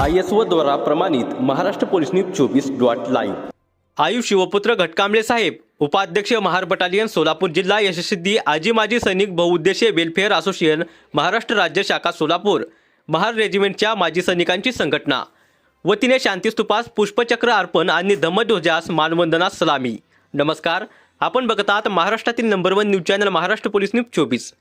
I S O द्वारा प्रमाणित Maharashtra police news चोवीस डॉट लाईव्ह. आयु शिवपुत्र घटकांबळे साहेब उपाध्यक्ष महार बटालियन सोलापूर जिल्हा यशस्वी आजी माजी सैनिक बहुउद्देशीय वेलफेअर असोसिएशन महाराष्ट्र राज्य शाखा सोलापूर महार रेजिमेंटच्या माजी सैनिकांची संघटना. वतीने शांतीस्तूपास पुष्पचक्र अर्पण आणि धम्मध्वजास मानवंदनास सलामी. नमस्कार आपण बघत आहात महाराष्ट्रातील number one news channel Maharashtra police news चोवीस.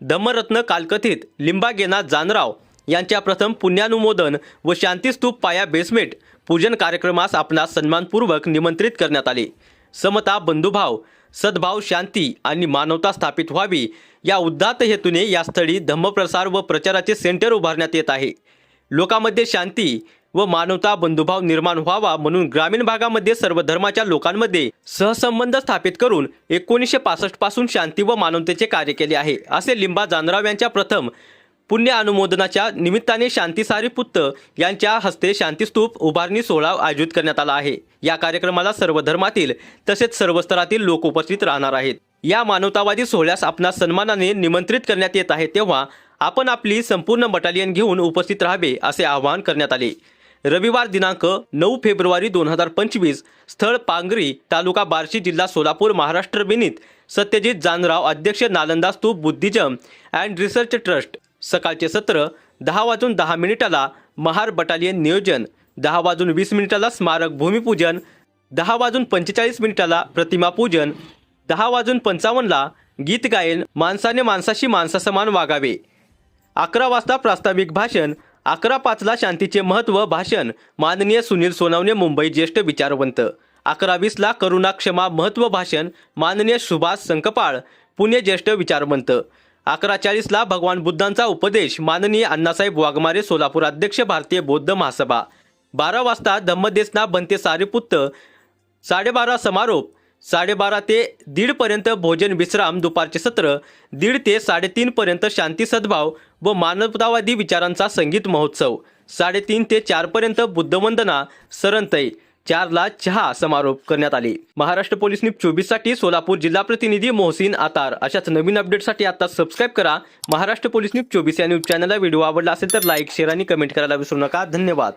धम्मरत्न कालकथित लिंबागेनाथ जानराव यांच्या प्रथम पुण्यानुमोदन व शांतीस्तूप पाया बेसमेंट पूजन कार्यक्रमास आपणास सन्मानपूर्वक निमंत्रित करण्यात आले. समता बंधुभाव सद्भाव शांती आणि मानवता स्थापित व्हावी या उद्दात हेतूने या स्थळी धम्मप्रसार व प्रचाराचे सेंटर उभारण्यात येत आहे. लोकांमध्ये शांती व मानवता बंधुभाव निर्माण व्हावा म्हणून ग्रामीण भागामध्ये सर्व धर्माच्या लोकांमध्ये सहसंबंध स्थापित करून एकोणीसशे पासष्टपासून शांती व मानवतेचे कार्य केले आहे असे लिंबा जानराव यांच्या प्रथम पुण्य अनुमोदनाच्या निमित्ताने शांतीसारी पुत्त यांच्या हस्ते शांतीस्तूप उभारणी सोहळा आयोजित करण्यात आला आहे. या कार्यक्रमाला सर्व धर्मातील तसेच सर्व स्तरातील लोक उपस्थित राहणार आहेत. या मानवतावादी सोहळ्यास आपणास सन्मानाने निमंत्रित करण्यात येत आहे तेव्हा आपण आपली संपूर्ण बटालियन घेऊन उपस्थित राहावे असे आवाहन करण्यात आले. रविवार दिनांक नऊ फेब्रुवारी दोन हजार पंचवीस स्थळ पांगरी तालुका बार्शी जिल्हा सोलापूर महाराष्ट्र बिनीत सत्यजित जानराव अध्यक्ष नालंदा स्तूप बुद्धिजम अँड रिसर्च ट्रस्ट सकाळचे सत्र दहा वाजून दहा मिनिटाला महार बटालियन नियोजन दहा वाजून वीस मिनिटाला स्मारक भूमिपूजन दहा वाजून पंचेचाळीस मिनिटाला प्रतिमा पूजन दहा वाजून पंचावन्नला गीत गायन माणसाने माणसाशी माणसासमान वागावे. अकरा वाजता प्रास्ताविक भाषण अकरा पाचला शांतीचे महत्त्व भाषण माननीय सुनील सोनवणे मुंबई ज्येष्ठ विचारवंत. अकरा वीसला करुणा क्षमा महत्त्व भाषण माननीय सुभाष संकपाळ पुणे ज्येष्ठ विचारवंत. अकरा चाळीसला भगवान बुद्धांचा उपदेश माननीय अण्णासाहेब वाघमारे सोलापूर अध्यक्ष भारतीय बौद्ध महासभा. बारा वाजता धम्मदेसना बनते सारेपुत्त साडेबारा समारोप साडेबारा ते दीडपर्यंत भोजन विश्राम दुपारचे सत्र दीड ते साडेतीनपर्यंत शांती सद्भाव व मानवतावादी विचारांचा संगीत महोत्सव साडेतीन ते चारपर्यंत बुद्धवंदना सरंतई चारला चहा समारोप करण्यात आले. महाराष्ट्र पोलीस न्यूज चोवीससाठी सोलापूर जिल्हा प्रतिनिधी मोहसिन आतार. अशाच नवीन अपडेटसाठी आता सबस्क्राईब करा. महाराष्ट्र पोलीस न्यूज चोवीस या न्यूज चॅनलला व्हिडिओ आवडला असेल तर लाईक शेअर आणि कमेंट करायला विसरू नका. धन्यवाद.